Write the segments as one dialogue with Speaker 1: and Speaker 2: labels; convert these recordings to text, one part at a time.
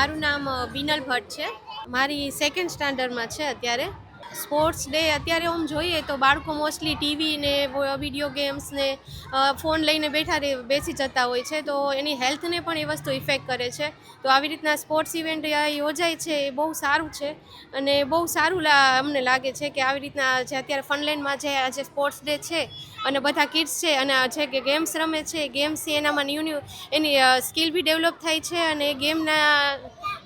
Speaker 1: મારું નામ બિનલ ભટ્ટ છે. મારી સેકન્ડ સ્ટાન્ડર્ડમાં છે અત્યારે. સ્પોર્ટ્સ ડે અત્યારે આમ જોઈએ તો બાળકો મોસ્ટલી ટીવી ને વીડિયો ગેમ્સ ને ફોન લઈને બેઠા રહે બેસી જતા હોય છે. તો એની હેલ્થને પણ એ વસ્તુ ઇફેક્ટ કરે છે. તો આવી રીતના સ્પોર્ટ્સ ઇવેન્ટ યોજાય છે એ બહુ સારું છે. અને બહુ સારું અમને લાગે છે કે આવી રીતના જે અત્યારે ફનલેન્ડમાં જે આજે સ્પોર્ટ્સ ડે છે અને બધા કિડ્સ છે અને જે કે ગેમ્સ રમે છે ગેમ્સથી એનામાં ન્યૂ ન્યૂ એની સ્કિલ બી ડેવલપ થાય છે અને ગેમના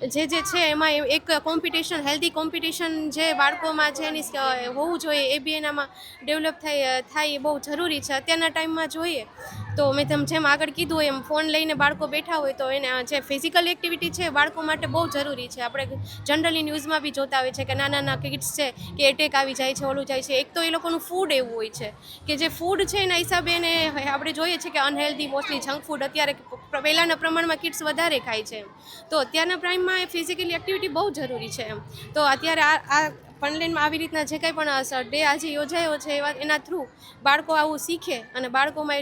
Speaker 1: જે જે છે એમાં એક કોમ્પિટિશન હેલ્ધી કોમ્પિટિશન જે બાળકોમાં છે એની હોવું જોઈએ એ બી એનામાં ડેવલપ થાય થાય એ બહુ જરૂરી છે. અત્યારના ટાઈમમાં જોઈએ તો મેં તેમ જેમ આગળ કીધું એમ, ફોન લઈને બાળકો બેઠા હોય તો એને જે ફિઝિકલ એક્ટિવિટી છે બાળકો માટે બહુ જરૂરી છે. આપણે જનરલી ન્યૂઝમાં બી જોતા હોય છે કે નાના નાના કિડ્સ છે કે એટેક આવી જાય છે, ઓલું જાય છે. એક તો એ લોકોનું ફૂડ એવું હોય છે કે જે ફૂડ છે એના હિસાબે એને આપણે જોઈએ છીએ કે અનહેલ્ધી મોસ્ટલી જંક ફૂડ અત્યારે પહેલાંના પ્રમાણમાં કિડ્સ વધારે ખાય છે તો અત્યારના પ્રાઇમમાં એ ફિઝિકલી એક્ટિવિટી બહુ જરૂરી છે એમ. તો અત્યારે આ આ ફનલેન્ડમાં આવી રીતના જે કંઈ પણ ડે આજે યોજાયો છે એવા એના થ્રુ બાળકો આવું શીખે અને બાળકોમાં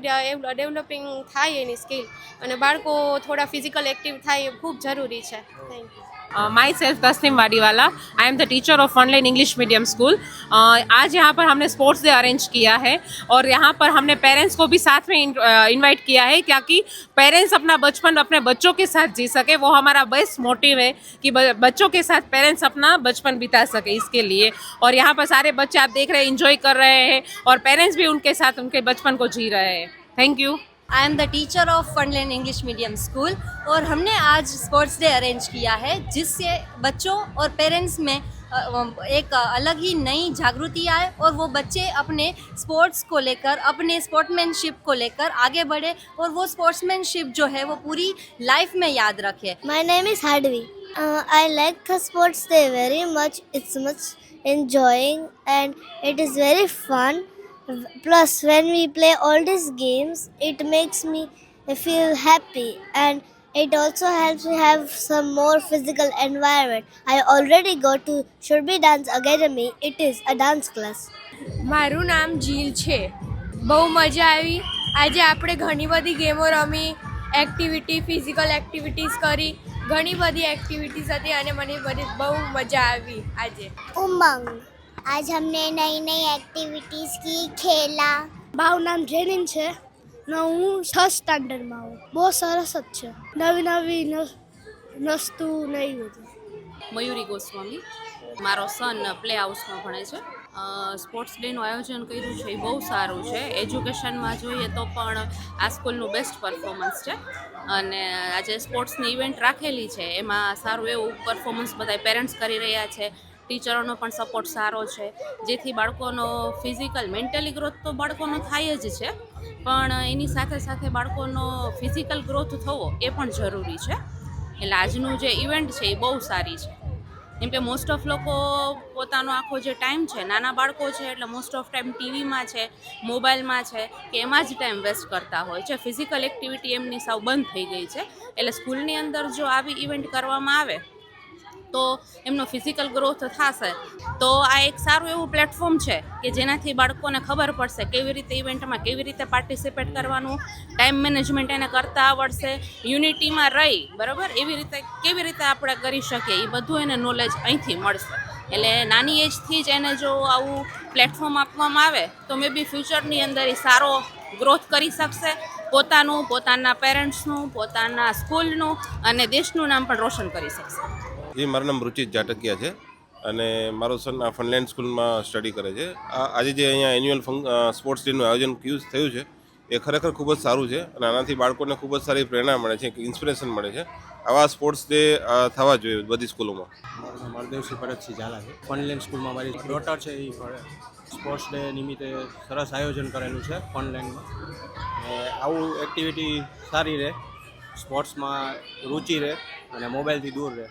Speaker 1: ડેવલપિંગ થાય એની સ્કિલ અને બાળકો થોડા ફિઝિકલ એક્ટિવ થાય એ ખૂબ જરૂરી છે. Thank you
Speaker 2: Uh, self Tasneem Wadiwala I am the teacher of online English medium school आज यहाँ पर हमने स्पोर्ट्स डे अरेंज किया है और यहाँ पर हमने पेरेंट्स को भी साथ में इनवाइट किया है क्योंकि पेरेंट्स अपना बचपन अपने बच्चों के साथ जी सके। वो हमारा बेस्ट मोटिव है कि बच्चों के साथ पेरेंट्स अपना बचपन बिता सके इसके लिए। और यहाँ पर सारे बच्चे आप देख रहे हैं इंजॉय कर रहे हैं और पेरेंट्स भी उनके साथ उनके बचपन को जी रहे हैं। Thank you
Speaker 3: I am the teacher of Funland English medium school और हमने आज स्पोर्ट्स डे अरेंज किया है जिससे बच्चों और पेरेंट्स में एक अलग ही नई जागृति आए और वो बच्चे अपने स्पोर्ट्स को लेकर अपने स्पोर्ट्समैनशिप को लेकर आगे बढ़े और वो स्पोर्ट्समैनशिप जो है वो पूरी लाइफ में याद रखे
Speaker 4: name is Hadvi. Uh, I like the sports day very much. It's much enjoying and it is very fun. Plus, when we play all these games, it makes me feel happy and it also helps me have some more physical environment. I already go to Shurbi Dance Academy. It is a dance class.
Speaker 5: મારું નામ જીલ છે બહુ મજા આવી આજે આપણે ઘણી બધી ગેમો રમી એક્ટિવિટી ફિઝિકલ એક્ટિવિટીઝ કરી ઘણી બધી એક્ટિવિટીઝ હતી અને મને બધી બહુ મજા આવી આજે
Speaker 4: ઉમંગ आज हमने नई नई एक्टिविटीज़ की खेला મારું નામ જેનિન છે ને હું છ સ્ટાન્ડર્ડમાં આવું બહુ સરસ જ છે નવી નવી વસ્તુ ને એ બધું
Speaker 6: મયુરી ગોસ્વામી મારો સન પ્લે હાઉસમાં ભણે છે સ્પોર્ટ્સ ડેનું આયોજન કર્યું છે એ બહુ સારું છે એજ્યુકેશનમાં જોઈએ તો પણ આ સ્કૂલનું બેસ્ટ પરફોર્મન્સ છે અને આજે સ્પોર્ટ્સની ઇવેન્ટ રાખેલી છે એમાં સારું એવું પરફોર્મન્સ બધા પેરેન્ટ્સ કરી રહ્યા છે ટીચરોનો પણ સપોર્ટ સારો છે. જેથી બાળકોનો ફિઝિકલ, મેન્ટલી ગ્રોથ તો બાળકોનો થાય જ છે. પણ એની સાથે સાથે બાળકોનો ફિઝિકલ ગ્રોથ થવો એ પણ જરૂરી છે. એટલે આજનું જે ઇવેન્ટ છે એ બહુ સારી છે. કેમ કે મોસ્ટ ઓફ લોકો પોતાનો આખો જે ટાઈમ છે, નાના બાળકો છે, એટલે મોસ્ટ ઓફ ટાઈમ ટીવીમાં છે, મોબાઈલમાં છે, કે એમાં જ ટાઈમ વેસ્ટ કરતા હોય છે. ફિઝિકલ એક્ટિવિટી એમની સાવ બંધ થઈ ગઈ છે. એટલે સ્કૂલની અંદર જો આવી ઇવેન્ટ કરવામાં આવે તો એમનો ફિઝિકલ ગ્રોથ થશે. તો આ એક સારું એવું પ્લેટફોર્મ છે કે જેનાથી બાળકોને ખબર પડશે કેવી રીતે ઇવેન્ટમાં કેવી રીતે પાર્ટિસિપેટ કરવાનું ટાઈમ મેનેજમેન્ટ એને કરતા આવડશે યુનિટીમાં રહી, બરાબર? એવી રીતે કેવી રીતે આપણે કરી શકીએ, એ બધું એને નોલેજ અહીંથી મળશે. એટલે નાની એજથી જ એને જો આવું પ્લેટફોર્મ આપવામાં આવે, તો મે બી ફ્યુચરની અંદર એ સારો ગ્રોથ કરી શકશે. પોતાનું, પોતાના પેરેન્ટ્સનું પોતાના સ્કૂલનું અને દેશનું નામ પણ રોશન કરી શકશે.
Speaker 7: જી, મારું નામ રુચિત જાટકિયા છે અને મારો સન આ ફનલેન્ડ સ્કૂલમાં સ્ટડી કરે છે. આજે જે અહીંયા એન્યુઅલ સ્પોર્ટ્સ ડેનું આયોજન ક્યુઝ થયું છે એ ખરેખર ખૂબ જ સારું છે અને આનાથી બાળકોને ખૂબ જ સારી પ્રેરણા મળે છે ઇન્સ્પિરેશન મળે છે. આવા સ્પોર્ટ્સ ડે થવા જોઈએ બધી સ્કૂલોમાં.
Speaker 8: મારદેવસિંહ ભરતસિંહ ઝાલા છે. ફનલેન્ડ સ્કૂલમાં મારી ડોટર છે એ સ્પોર્ટ્સ ડે નિમિત્તે સરસ આયોજન કરેલું છે ફનલેન્ડમાં આવું એક્ટિવિટી સારી રહે સ્પોર્ટ્સમાં રુચિ રહે અને મોબાઈલથી દૂર રહે.